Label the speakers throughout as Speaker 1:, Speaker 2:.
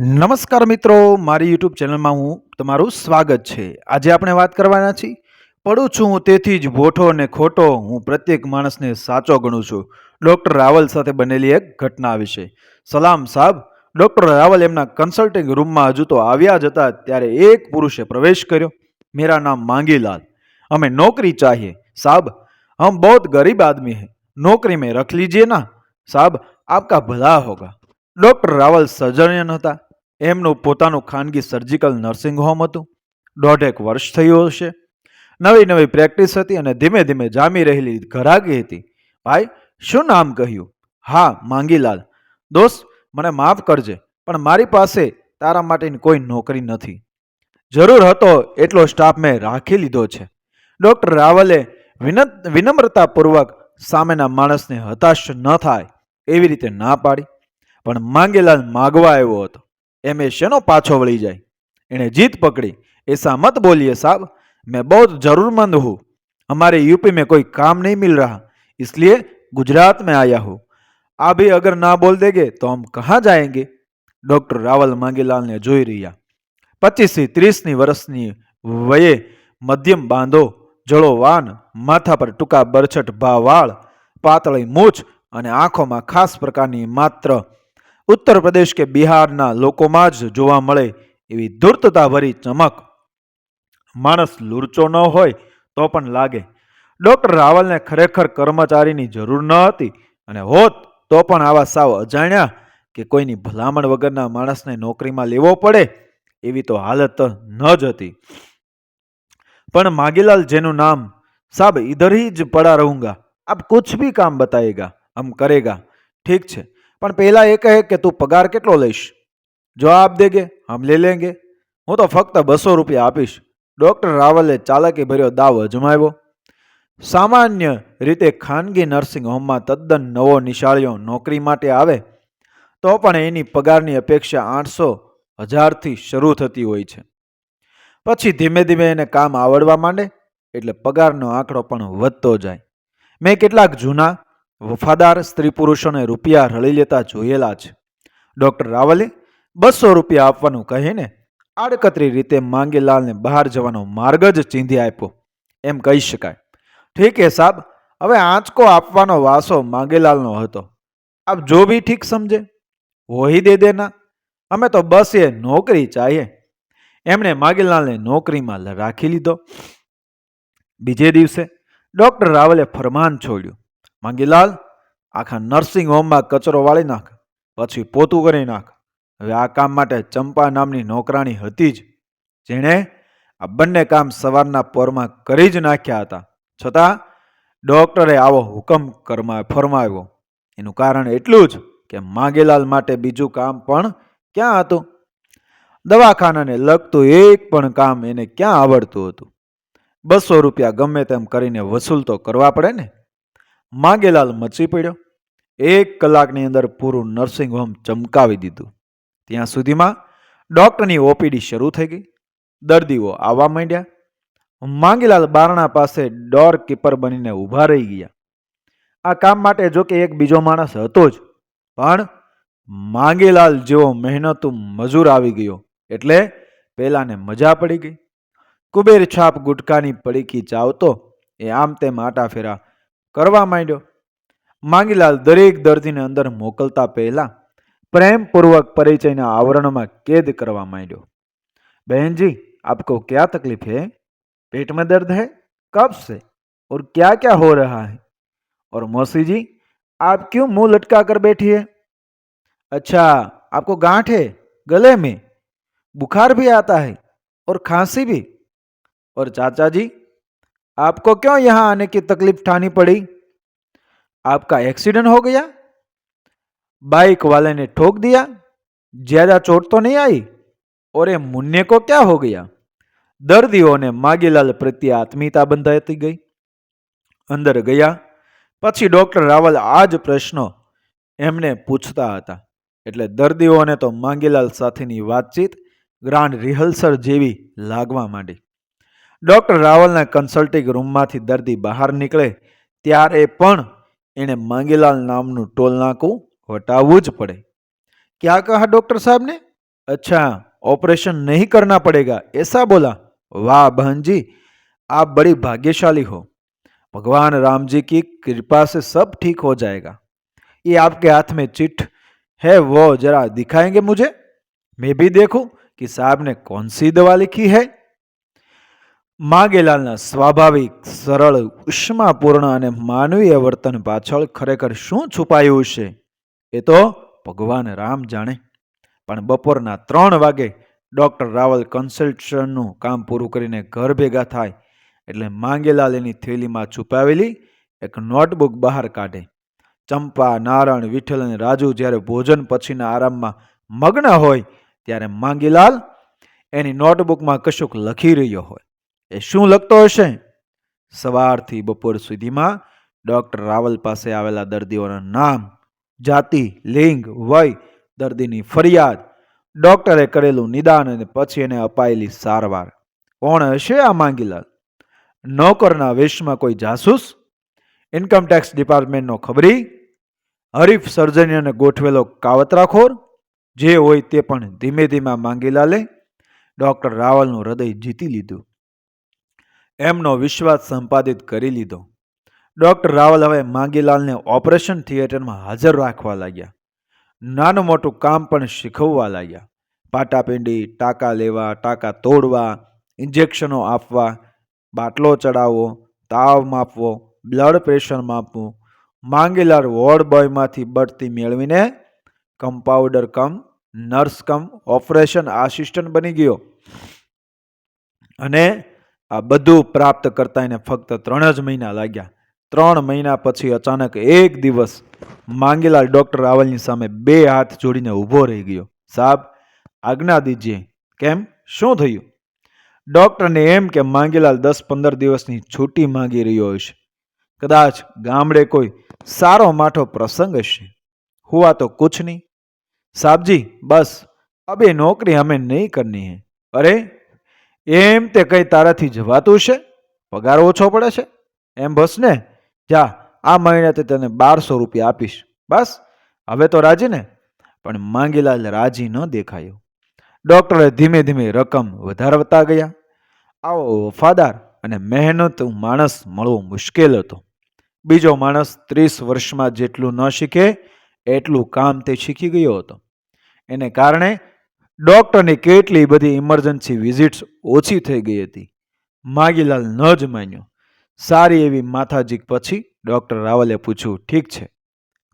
Speaker 1: નમસ્કાર મિત્રો, મારી યુટ્યુબ ચેનલમાં હું તમારું સ્વાગત છે. આજે આપણે વાત કરવાના છીએ. પડું છું હું તેથી જ ભોઠો અને ખોટો, હું પ્રત્યેક માણસને સાચો ગણું છું. ડૉક્ટર રાવલ સાથે બનેલી એક ઘટના વિશે. સલામ સાહેબ ડૉક્ટર રાવલ એમના કન્સલ્ટિંગ રૂમમાં હજુ તો આવ્યા જ હતા, ત્યારે એક પુરુષે પ્રવેશ કર્યો. મેરા નામ માંગીલાલ. અમે નોકરી ચાહીએ. સાબ, હમ બહુ ગરીબ આદમી હે. નોકરી મેં રખ લીજીએ ના. સાબ, આપકા ભલા હોગા. ડૉક્ટર રાવલ સર્જન હતા. એમનું પોતાનું ખાનગી સર્જિકલ નર્સિંગ હોમ હતું. દોઢેક વર્ષ થયું હશે. નવી નવી પ્રેક્ટિસ હતી અને ધીમે ધીમે જામી રહેલી ઘરાકી હતી. ભાઈ, શું નામ કહ્યું? હા, માંગીલાલ. દોસ્ત, મને માફ કરજે, પણ મારી પાસે તારા માટેની કોઈ નોકરી નથી. જરૂર હતો એટલો સ્ટાફ મેં રાખી લીધો છે. ડૉક્ટર રાવલે વિનત, વિનમ્રતાપૂર્વક સામેના માણસને હતાશ ન થાય એવી રીતે ના પાડી. પણ માંગેલાલ માગવા આવ્યો હતો. એમ એ શેનો પાછો વળી જાય એણે જીત પકડી ऐसा मत बोलिए साहब मैं बहुत जरूरतमंद हूँ हमारे यूपी में कोई काम नहीं मिल रहा इसलिए गुजरात में आया हूँ अभी अगर ना बोल देंगे तो हम कहाँ जाएंगे ડૉક્ટર રાવલ માંગીલાલને જોઈ રહ્યા પચીસથી ત્રીસની વર્ષની વયે મધ્યમ બાંધો જળો વાન માથા પર ટૂંકા બરછટ ભા વાળ પાતળી મૂછ અને આંખોમાં ખાસ પ્રકારની માત્ર ઉત્તર પ્રદેશ કે બિહારના લોકોમાં જ જોવા મળે એવી ધૂર્તતાભરી ચમક. માણસ લૂરચો ન હોય તો પણ લાગે. ડૉક્ટર રાવલને ખરેખર કર્મચારીની જરૂર ન હતી અને હોત તો પણ આવા સાવ અજાણ્યા કે કોઈની ભલામણ વગરના માણસને નોકરીમાં લેવો પડે એવી તો હાલત ન જ હતી. પણ માગીલાલ જેનું નામ સાબ ઇધર જ પડા રહુંગા. આપ કુછ ભી કામ બતાયેગા, હમ કરેગા. ઠીક છે. પણ પહેલાં એ કહે કે તું પગાર કેટલો લઈશ? જવાબ દેગે હમ લે લેંગે. હું તો ફક્ત બસો રૂપિયા આપીશ. ડૉક્ટર રાવલે ચાલાકી ભર્યો દાવ અજમાવ્યો. સામાન્ય રીતે ખાનગી નર્સિંગ હોમમાં તદ્દન નવો નિશાળીઓ નોકરી માટે આવે, તો પણ એની પગારની અપેક્ષા આઠસો હજારથી શરૂ થતી હોય છે. પછી ધીમે ધીમે એને કામ આવડવા માંડે, એટલે પગારનો આંકડો પણ વધતો જાય. મેં કેટલાક જૂના વફાદાર સ્ત્રી પુરુષોને રૂપિયા રળી લેતા જોયેલા છે. ડૉક્ટર રાવલે બસો રૂપિયા આપવાનું કહીને આડકતરી રીતે માંગીલાલને બહાર જવાનો માર્ગ જ ચીંધી આપ્યો. એમ કહી શકાય. ઠીક હે સાબ, હવે આંચકો આપવાનો વાસો માંગીલાલનો હતો. આપ જો બી ઠીક સમજે. વોહી દે દેના. અમે તો બસ એ નોકરી ચાહીએ. એમણે માગીલાલને નોકરીમાં રાખી લીધો. બીજે દિવસે ડૉક્ટર રાવલે ફરમાન છોડ્યું. માંગીલાલ આખા નર્સિંગ હોમમાં કચરો વાળી નાખ, પછી પોતું કરી નાખ. હવે આ કામ માટે ચંપા નામની નોકરાણી હતી જ. જેણે આ બંને કામ સવારના પોરમાં કરી જ નાખ્યા હતા. છતાં ડૉક્ટરે આવો હુકમ કરમા, ફરમાવ્યો. એનું કારણ એટલું જ કે માંગેલાલ માટે બીજું કામ પણ ક્યાં હતું? દવાખાનાને લગતું એક પણ કામ એને ક્યાં આવડતું હતું? બસો રૂપિયા ગમે તેમ કરીને વસૂલ તો કરવા પડે ને? માંગેલાલ મચી પડ્યો. એક કલાકની અંદર પૂરું નર્સિંગ હોમ ચમકાવી દીધું. ત્યાં સુધીમાં ડૉક્ટરની ઓપીડી શરૂ થઈ ગઈ. દર્દીઓ આવવા માંડ્યા. માંગીલાલ બારણા પાસે ડોર કીપર બનીને ઊભા રહી ગયા. આ કામ માટે જો કે એક બીજો માણસ હતો જ. પણ માંગીલાલ જેવો મહેનતુ મજૂર આવી ગયો. એટલે પેલાને મજા પડી ગઈ. કુબેર છાપ ગુટકાની પડીકી ચાવતો એ આમ તેમ આટા ફેરા કરવા માંડ્યો. માંગીલાલ દરેક દર્દીને અંદર મોકલતા પહેલા પ્રેમપૂર્વક પરિચયના આવરણમાં કેદ કરવા માંડ્યો. બહેનજી, આપકો ક્યા તકલીફ હે? पेट में दर्द है कब से और क्या क्या हो रहा है और मौसी जी आप क्यों मुँह लटका कर बैठी है अच्छा आपको गांठ है गले में बुखार भी आता है और खांसी भी और चाचा जी आपको क्यों यहाँ आने की तकलीफ उठानी पड़ी आपका एक्सीडेंट हो गया बाइक वाले ने ठोक दिया ज्यादा चोट तो नहीं आई और ये मुन्ने को क्या हो गया દર્દીઓને માગીલાલ પ્રત્યે આત્મીયતા બંધાતી ગઈ અંદર ગયા પછી ડૉક્ટર રાવલ આ જ પ્રશ્નો એમને પૂછતા હતા એટલે દર્દીઓને તો માંગીલાલ સાથેની વાતચીત ગ્રાન્ડ રિહર્સલ જેવી લાગવા માંડી ડૉક્ટર રાવલના કન્સલ્ટિંગ રૂમમાંથી દર્દી બહાર નીકળે ત્યારે પણ એણે માંગીલાલ નામનું ટોલ નાકું વટાવવું જ પડે ક્યાં કહા ડૉક્ટર સાહેબને अच्छा ऑपरेशन नहीं करना पड़ेगा ऐसा बोला वाह बहन जी आप बड़ी भाग्यशाली हो भगवान राम जी की कृपा से सब ठीक हो जाएगा ये आपके हाथ में चिट है वो जरा दिखाएंगे मुझे मैं भी देखूं कि साहब ने कौन सी दवा लिखी है માગેલાલના સ્વાભાવિક, સરળ, ઉષ્માપૂર્ણ અને માનવીય વર્તન પાછળ ખરેખર શું છુપાયું છે? એ તો ભગવાન રામ જાણે. પણ બપોરના ત્રણ વાગે ડૉક્ટર રાવલ કન્સલ્ટન્ટનું કામ પૂરું કરીને ઘર ભેગા થાય એટલે માંગેલાલ એની થેલીમાં છુપાવેલી એક નોટબુક બહાર કાઢે. ચંપા, નારાયણ, વિઠ્ઠલ અને રાજુ જ્યારે ભોજન પછીના આરામમાં મગ્ન હોય ત્યારે માંગીલાલ એની નોટબુકમાં કશુંક લખી રહ્યો હોય. એ શું લખતો હશે? સવારથી બપોર સુધીમાં ડૉક્ટર રાવલ પાસે આવેલા દર્દીઓના નામ, જાતિ, લિંગ, વય, દર્દીની ફરિયાદ, ડૉક્ટરે કરેલું નિદાન અને પછી એને અપાયેલી સારવાર. કોણ હશે આ માંગીલાલ? નોકરના વેશમાં કોઈ જાસૂસ? ઇન્કમટેક્સ ડિપાર્ટમેન્ટનો ખબરી? હરીફ સર્જનીને ગોઠવેલો કાવતરાખોર? જે હોય તે પણ ધીમે ધીમે માંગીલાલે ડૉક્ટર રાવલનું હૃદય જીતી લીધું. એમનો વિશ્વાસ સંપાદિત કરી લીધો. ડૉક્ટર રાવલ હવે માંગીલાલને ઓપરેશન થિયેટરમાં હાજર રાખવા લાગ્યા. નાનું મોટું કામ પણ શીખવવા લાગ્યા. પાટાપિંડી, ટાંકા લેવા, ટાંકા તોડવા, ઇન્જેક્શનો આપવા, બાટલો ચડાવવો, તાવ માપવો, બ્લડ પ્રેશર માપવું, માંગીલાલ વોર્ડ બોયમાંથી બઢતી મેળવીને compounder cum, nurse cum, operation assistant બની ગયો. અને આ બધું પ્રાપ્ત કરતા એને ફક્ત ત્રણ જ મહિના લાગ્યા. ત્રણ મહિના પછી અચાનક એક દિવસ માંગીલાલ ડૉક્ટર રાવલની સામે બે હાથ જોડીને ઊભો રહી ગયો. સાબ, આજ્ઞા દીજીએ. કેમ? શું થયું? ડૉક્ટરને એમ કે માંગીલાલ દસ પંદર દિવસની છૂટી માંગી રહ્યો હશે. કદાચ ગામડે કોઈ સારો માઠો પ્રસંગ હશે. હુઆ તો કુછ નહીં. સાબજી, બસ. અબે નોકરી અમે નહીં કરની હે. અરે એમ તે કંઈ તારાથી જવાતું છે? પગાર ઓછો પડે છે? એમ બસ ને? જા, આ મહિને તે તને બારસો રૂપિયા આપીશ. બસ, હવે તો રાજી ને? પણ માંગીલાલ રાજી ન દેખાયો. ડૉક્ટરે ધીમે ધીમે રકમ વધારતા ગયા. આવો વફાદાર અને મહેનત માણસ મળવો મુશ્કેલ હતો. બીજો માણસ ત્રીસ વર્ષમાં જેટલું ન શીખે, એટલું કામ તે શીખી ગયો હતો. એને કારણે ડૉક્ટરની કેટલી બધી ઇમરજન્સી વિઝિટ્સ ઓછી થઈ ગઈ હતી. માગીલાલ ન જ માન્યો. સારી એવી માથાજીક પછી ડૉક્ટર રાવલે પૂછ્યું, ઠીક છે,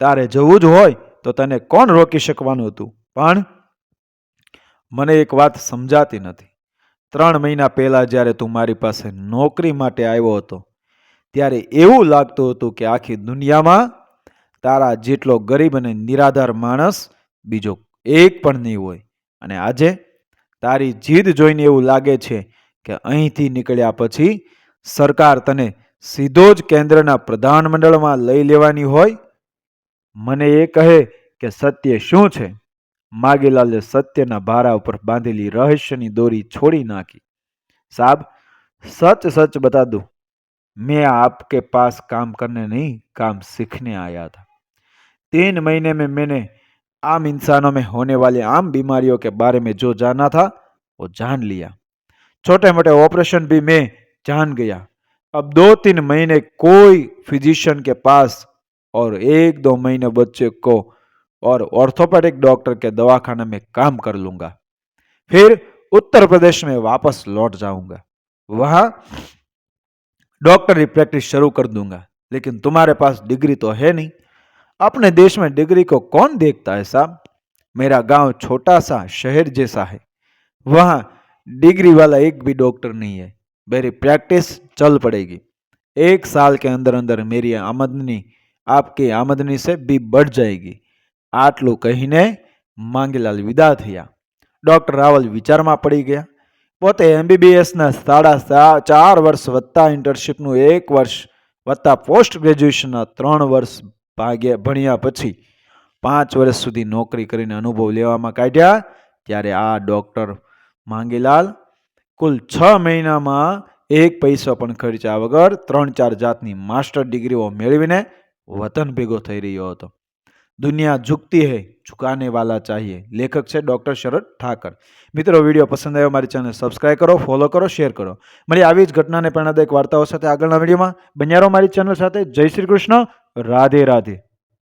Speaker 1: તારે જવું જ હોય તો તને કોણ રોકી શકવાનું હતું? પણ મને એક વાત સમજાતી નથી. ત્રણ મહિના પહેલાં જ્યારે તું મારી પાસે નોકરી માટે આવ્યો હતો, ત્યારે એવું લાગતું હતું કે આખી દુનિયામાં તારા જેટલો ગરીબ અને નિરાધાર માણસ બીજો એક પણ નહીં હોય. અને આજે તારી જીદ જોઈને એવું લાગે છે કે અહીંથી નીકળ્યા પછી સરકાર તને સીધો જ કેન્દ્રના પ્રધાનમંડળમાં લઈ લેવાની હોય? મને એ કહે કે સત્ય શું છે? માગીલાલે સત્યના ભારા ઉપર બાંધેલી રહસ્યની દોરી છોડી નાખી. સાબ, સચ સચ બતા દો મેં આપકે પાસ કામ કરને નહીં, કામ શીખને आया હતા तीन મહિને મેં મેને आम इंसानों में होने वाली आम बीमारियों के बारे में जो जाना था, वो जान लिया। छोटे मोटे ऑपरेशन भी मैं जान गया। अब दो तीन महीने कोई फिजिशियन के पास और एक दो महीने बच्चे को और ऑर्थोपेडिक डॉक्टर के दवाखाने में काम कर लूँगा। फिर उत्तर प्रदेश में वापस लौट जाऊँगा। वहाँ डॉक्टरी प्रैक्टिस शुरू कर दूँगा। लेकिन तुम्हारे पास डिग्री तो है नहीं। अपने देश में डिग्री को कौन देखता है साहब मेरा गांव छोटा सा शहर जैसा है वहां डिग्री वाला एक भी डॉक्टर नहीं है मेरी प्रैक्टिस चल पड़ेगी एक साल के अंदर अंदर मेरी आमदनी आपकी आमदनी से भी बढ़ जाएगी આટલું કહીને માંગીલાલ વિદા થયા ડૉક્ટર રાવલ વિચારમાં પડી ગયા પોતે એમબીબીએસના સાડા સા- ચાર વર્ષ વત્તા ઇન્ટર્નશીપનું એક વર્ષ વત્તા પોસ્ટ ગ્રેજ્યુએશનના ત્રણ વર્ષ ભાગ્યા ભણ્યા પછી પાંચ વર્ષ સુધી નોકરી કરીને અનુભવ લેવામાં કાઢ્યા, ત્યારે આ ડૉક્ટર માંગીલાલ કુલ છ મહિનામાં એક પૈસો પણ ખર્ચા વગર ત્રણ ચાર જાતની માસ્ટર ડિગ્રીઓ મેળવીને વતન ભેગો થઈ રહ્યો હતો. દુનિયા ઝુકતી હૈ, ઝુકાને વાલા ચાહીએ. લેખક છે ડૉક્ટર શરદ ઠાકર. મિત્રો, વીડિયો પસંદ આવ્યો મારી ચેનલ સબસ્ક્રાઈબ કરો, ફોલો કરો, શેર કરો. મળી આવી જ ઘટનાને પ્રેરણાદાયક વાર્તાઓ સાથે આગળના વિડીયોમાં. બન્યારો મારી ચેનલ સાથે. જય શ્રી કૃષ્ણ. રાધે રાધે.